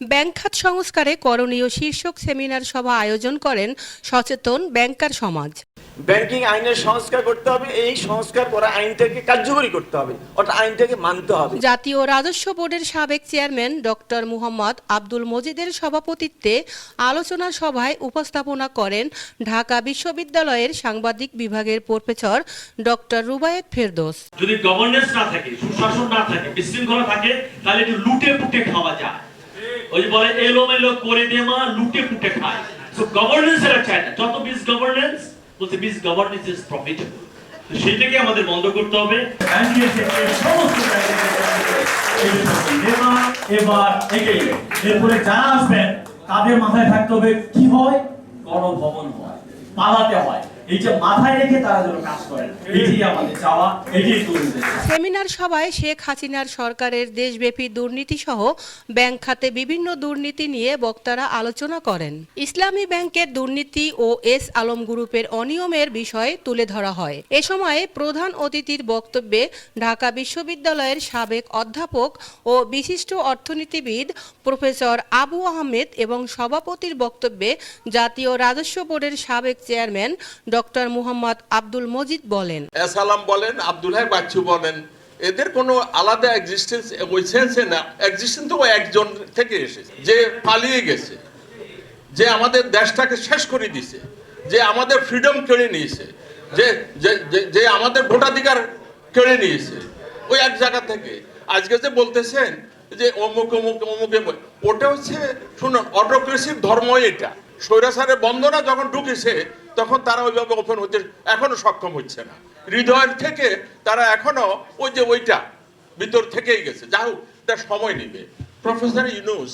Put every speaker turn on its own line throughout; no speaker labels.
Bank খাত সংস্কারে করণীয় শীর্ষক সেমিনার সভা আয়োজন করেন সচেতন ব্যাংকার সমাজ।
ব্যাংকিং আইনের সংস্কার করতে হবে এই সংস্কার করা আইনটাকে কার্যকরী করতে হবে অর্থাৎ আইনটাকে মানতে হবে।
জাতীয় রাজস্ব বোর্ডের সাবেক চেয়ারম্যান ডক্টর মুহাম্মদ আব্দুল মজিদের সভাপতিত্বে আলোচনা সভায় উপস্থাপনা করেন ঢাকা বিশ্ববিদ্যালয়ের সাংবাদিক বিভাগের প্রফেসর ডক্টর রুবায়েত ফেরদোস।
যদি গভর্নেন্স না থাকে সুশাসন না থাকে বিশৃঙ্খলা থাকে তাহলে একটু লুটে পুটে খাওয়া যায়। ওই বলে এলোমেলো করে দেমা লুটে ফুটে খায়। সো গভর্নেন্স এরা চায় না। যত বিস গভর্নেন্স বলছে বিস গভর্নেন্স ইজ প্রফিটেবল সেটাকে আমাদের বন্ধ করতে হবে। এবার এরপরে যারা আসবেন, তাদের মাথায় থাকতে হবে, কি হয়? গণভবন হয়। পালাতে হয়।
সেমিনার সভায় শেখ হাসিনার সরকারের দেশব্যাপী দুর্নীতি সহ ব্যাংক খাতে বিভিন্ন দুর্নীতি নিয়ে বক্তারা আলোচনা করেন। ইসলামী ব্যাংকের দুর্নীতি ও এস আলম গ্রুপের অনিয়মের বিষয় তুলে ধরা হয়। এ সময়ে প্রধান অতিথির বক্তব্যে ঢাকা বিশ্ববিদ্যালয়ের সাবেক অধ্যাপক ও বিশিষ্ট অর্থনীতিবিদ প্রফেসর আবু আহমেদ এবং সভাপতির বক্তব্যে জাতীয় রাজস্ব বোর্ডের সাবেক চেয়ারম্যান ডক্টর মুহাম্মদ আব্দুল মজিদ বলেন
সালাম বলেন, আব্দুল হাই বাচ্চু বলেন, এদের কোনো আলাদা এক্সিস্টেন্স ওই সেন্সে না? এক্সিস্টেন্স তো একজন থেকে এসেছে, যে পালিয়ে গেছে, যে আমাদের দেশটাকে শেষ করে দিছে যে আমাদের ফ্রিডম কেড়ে নিয়েছে, যে, যে- আমাদের ভোটাধিকার কেড়ে নিয়েছে, ওই এক জায়গা থেকে। আজকে যে বলতেছেন যে অমুক অমুক অমুক ওটা হচ্ছে শুনুন অটোক্রেসির ধর্মই এটা। স্বৈরাচারের বন্দনা যখন ঢুকেছে তখন তারা ওইভাবে ওপেন হতে এখনও সক্ষম হচ্ছে না। হৃদয়ের থেকে তারা এখনও ওই যে ওইটা ভিতর থেকেই গেছে। যা হোক, তার সময় নেবে। প্রফেসর ইউনুস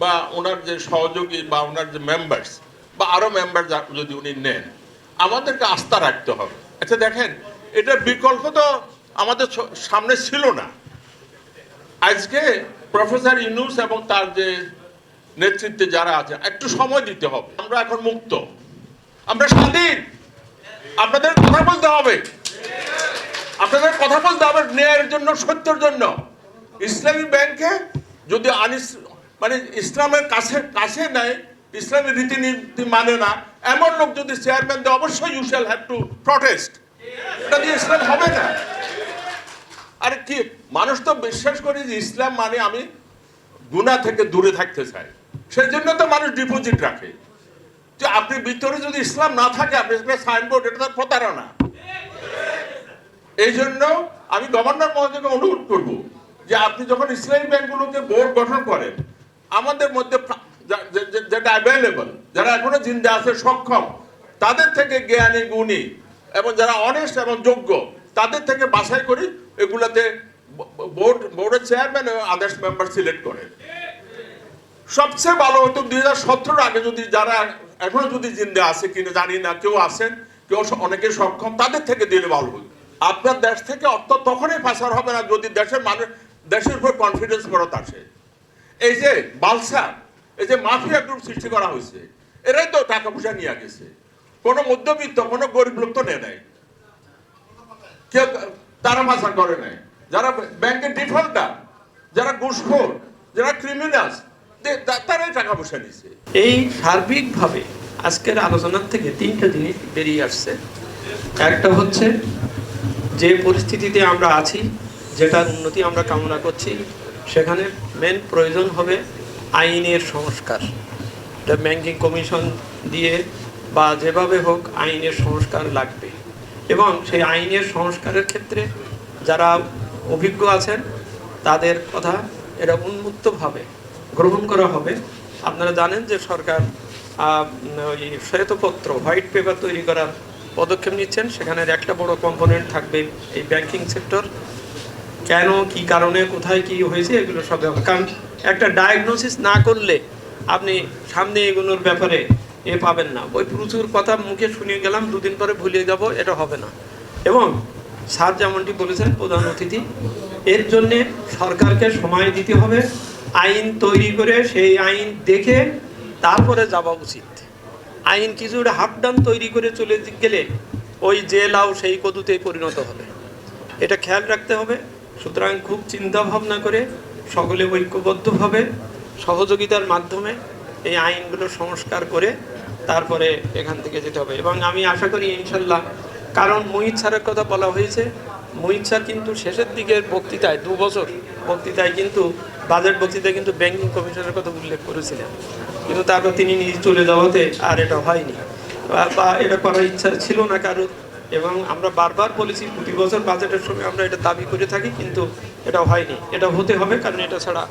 বা ওনার যে সহযোগী বা ওনার যে মেম্বার্স বা আরও মেম্বার যদি উনি নেন, আমাদেরকে আস্থা রাখতে হবে। আচ্ছা দেখেন এটার বিকল্প তো আমাদের সামনে ছিল না। আজকে প্রফেসর ইউনুস এবং তার যে নেতৃত্বে যারা আছে, একটু সময় দিতে হবে। আমরা এখন মুক্ত। আমরা স্বাধীন। আপনাদের কথা বলতে হবে। আপনাদের কথা বলতে হবে ন্যায়ের জন্য, সত্যের জন্য। ইসলামী ব্যাংকে যদি আনিস মানে ইসলামের কাছে কাছে নেয়, ইসলামী রীতিনীতি মানে না, এমন লোক যদি চেয়ারম্যান দেয়, অবশ্যই you shall have to protest এটা দিয়ে ইসলাম হবে না। আরে কি, মানুষ তো বিশ্বাস করে যে ইসলাম মানে আমি গুণা থেকে দূরে থাকতে চাই। সেই জন্য তো মানুষ ডিপোজিট রাখে। যে আপনি ভিতরে যদি ইসলাম না থাকে, আপনি সাইনবোর্ড, এটা তার প্রতারণা। এই জন্য আমি গভর্নর মহোদয়কে অনুরোধ করব যে আপনি যখন ইসলামী ব্যাংকগুলোকে বোর্ড গঠন করেন, আমাদের মধ্যে যেটা অ্যাভেলেবল যারা এখনও জিন্দা আছে, সক্ষম, তাদের থেকে জ্ঞানী, গুণী এবং যারা অনেস্ট এবং যোগ্য, তাদের থেকে বাছাই করি এগুলাতে বোর্ড, বোর্ডের চেয়ারম্যান এবং আদার্স মেম্বার সিলেক্ট করেন। সবচেয়ে ভালো হতো দুই হাজার আগে যদি যারা এখনও যদি জিন্দা আছে কিনা জানি না, কেউ আছেন, কেউ অনেকে সক্ষম, তাদের থেকে দিলে ভালো হতো আপনার দেশ থেকে অর্থ তখনই পাচার হবে না যদি দেশের মানুষ, দেশের উপর কনফিডেন্স ফেরত আসে। এই যে বালসা এই যে মাফিয়া গ্রুপ সৃষ্টি করা হয়েছে, এরাই তো টাকা পয়সা নিয়ে গেছে। কোনো মধ্যবিত্ত, কোনো গরিব লোক তো নেয় নাই। কেউ তারা পাচার করে নাই। যারা ব্যাংকের ডিফল্টার যারা ঘুষখোর, যারা ক্রিমিনালস তারাই টাকা পয়সা নিছে।
এই সার্বিকভাবে আজকের আলোচনার থেকে তিনটা জিনিস বেরিয়ে আসছে। একটা হচ্ছে, যে পরিস্থিতিতে আমরা আছি, যেটার উন্নতি আমরা কামনা করছি, সেখানে মেন প্রয়োজন হবে আইনের সংস্কার। ব্যাংকিং কমিশন দিয়ে বা যেভাবে হোক আইনের সংস্কার লাগবে। এবং সেই আইনের সংস্কারের ক্ষেত্রে যারা অভিজ্ঞ আছেন, তাদের কথা এটা উন্মুক্তভাবে গ্রহণ করা হবে। আপনারা জানেন যে সরকার ওই শ্বেতপত্র, হোয়াইট পেপার তৈরি করার পদক্ষেপ নিচ্ছেন। সেখানে একটা বড় কম্পোনেন্ট থাকবে এই ব্যাংকিং সেক্টর কেন, কি কারণে, কোথায় কি হয়েছে, এগুলো সব কারণ একটা ডায়াগনোসিস না করলে আপনি সামনে এগুলোর ব্যাপারে এ পাবেন না। ওই প্রচুর কথা মুখে শুনিয়ে গেলাম, দুদিন পরে ভুলিয়ে যাব, এটা হবে না। এবং স্যার যেমনটি বলেছেন, প্রধান অতিথি, এর জন্যে সরকারকে সময় দিতে হবে। আইন তৈরি করে সেই আইন দেখে তারপরে যাওয়া উচিত। আইন কিছুটা হাফডান তৈরি করে চলে গেলে ওই লাউ সেই কদুতে পরিণত হবে। এটা খেয়াল রাখতে হবে। সুতরাং খুব চিন্তা ভাবনা করে সকলে ঐক্যবদ্ধভাবে সহযোগিতার মাধ্যমে এই আইনগুলো সংস্কার করে তারপরে এখান থেকে যেতে হবে। এবং আমি আশা করি ইনশাল্লাহ কারণ মোহিত স্যারের কথা বলা হয়েছে মোহিত কিন্তু শেষের দিকের বক্তৃতায়, দু বছর বক্তৃতায় কিন্তু, বাজেট বক্তৃতায় কিন্তু ব্যাংকিং কমিশনের কথা উল্লেখ করেছিলেন। কিন্তু তারপর তিনি নিজে চলে যাওয়াতে আর এটা হয়নি। বা- এটা করার ইচ্ছা ছিল না কারোর এবং আমরা বারবার বলেছি, প্রতি বছর বাজেটের সময় আমরা এটা দাবি করে থাকি, কিন্তু এটা হয়নি। এটা হতে হবে, কারণ এটা ছাড়া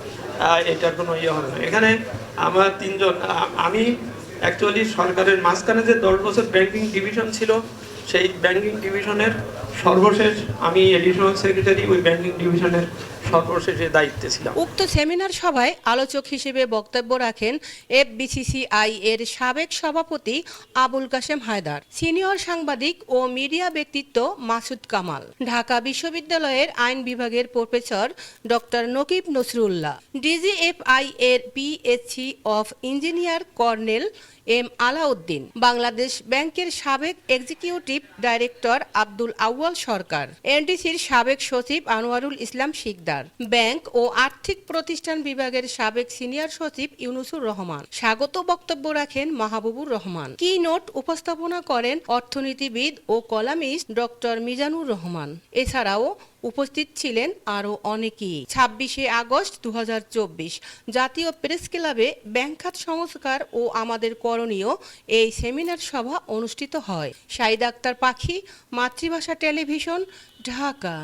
এটার কোনো ইয়ে হবে না। এখানে আমার তিনজন আমি অ্যাকচুয়ালি সরকারের মাঝখানে যে দশ বছর ব্যাংকিং ডিভিশন ছিল সেই ব্যাংকিং ডিভিশনের সর্বশেষ আমি এডিশনাল সেক্রেটারি ওই ব্যাংকিং ডিভিশনের সর্বশেষে দায়িত্বে ছিলাম।
উক্ত সেমিনার সভায় আলোচক হিসেবে বক্তব্য রাখেন এফবিসিসিআই এর সাবেক সভাপতি আবুল কাশেম হায়দার, সিনিয়র সাংবাদিক ও মিডিয়া ব্যক্তিত্ব মাসুদ কামাল, ঢাকা বিশ্ববিদ্যালয়ের আইন বিভাগের professor doctor Nakib Nasrullah, DGFI এর PSC of engineer colonel M Alauddin, Bangladesh ব্যাংকের সাবেক এক্সিকিউটিভ ডাইরেক্টর আব্দুল আউয়াল সরকার এনডিসির সাবেক সচিব আনোয়ারুল ইসলাম শিকদার ব্যাংক ও আর্থিক প্রতিষ্ঠান বিভাগের সাবেক সিনিয়র সচিব ইউনুসুর রহমান। স্বাগত বক্তব্য রাখেন মাহবুবুর রহমান। কি নোট উপস্থাপনা করেন অর্থনীতিবিদ ও কলামিস্ট ডক্টর মিজানুর রহমান। এছাড়াও উপস্থিত ছিলেন আরও অনেকেই। ছাব্বিশে আগস্ট দু হাজার চব্বিশ, জাতীয় প্রেস ক্লাবে ব্যাংখাত সংস্কার ও আমাদের করণীয় এই সেমিনার সভা অনুষ্ঠিত হয়। শাহিদ আক্তার পাখি, মাতৃভাষা টেলিভিশন, ঢাকা।